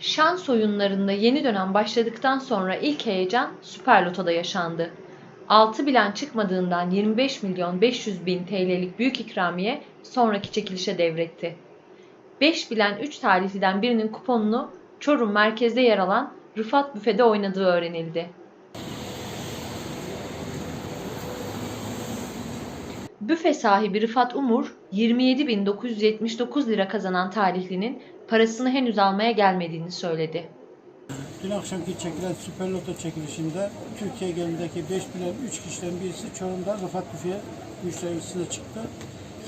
Şans oyunlarında yeni dönem başladıktan sonra ilk heyecan Süper Loto'da yaşandı. 6 bilen çıkmadığından 25 milyon 500 bin TL'lik büyük ikramiye sonraki çekilişe devretti. 5 bilen 3 talihliden birinin kuponunu Çorum merkezde yer alan Rıfat Büfe'de oynadığı öğrenildi. Büfe sahibi Rıfat Umur, 27.979 lira kazanan talihlinin parasını henüz almaya gelmediğini söyledi. Dün akşamki çekilen Süper Loto çekilişinde Türkiye genelindeki 5 bilen 3 kişiden birisi Çorum'da Rıfat Büfe müşterisine çıktı.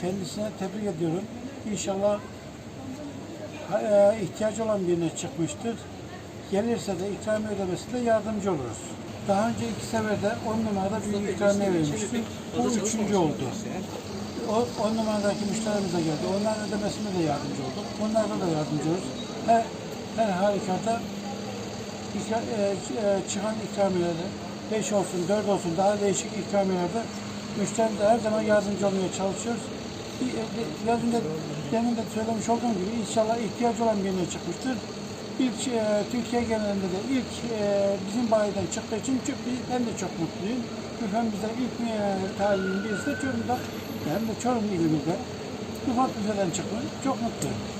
Kendisine tebrik ediyorum. İnşallah e, ihtiyacı olan birine çıkmıştır. Gelirse de ikramiye ödemesinde yardımcı oluruz. Daha önce iki seferde 10 numarada büyük ikramiye vermiştik. Bu üçüncü oldu. O 10 numaradaki müşterimiz de geldi. Onların ödemesine de yardımcı olduk. Onlara da yardımcı oluruz. Her, her halükarda İkra- e, e, çıkan ikramiyelerde 5 olsun, 4 olsun daha değişik ikramiyelerde müşterimize her zaman yardımcı olmaya çalışıyoruz. Bir- e, Biraz önce demin de söylemiş olduğum gibi inşallah ihtiyacı olan birine çıkmıştır. İlk e, Türkiye genelinde de ilk e, bizim bayiden çıktığı için çok, ben de çok mutluyum. Büfemizde ilk e, tarihin birisi de Çorum'da hem de Çorum ilimizde Rıfat Büfe'den çıkmış. Çok mutluyum.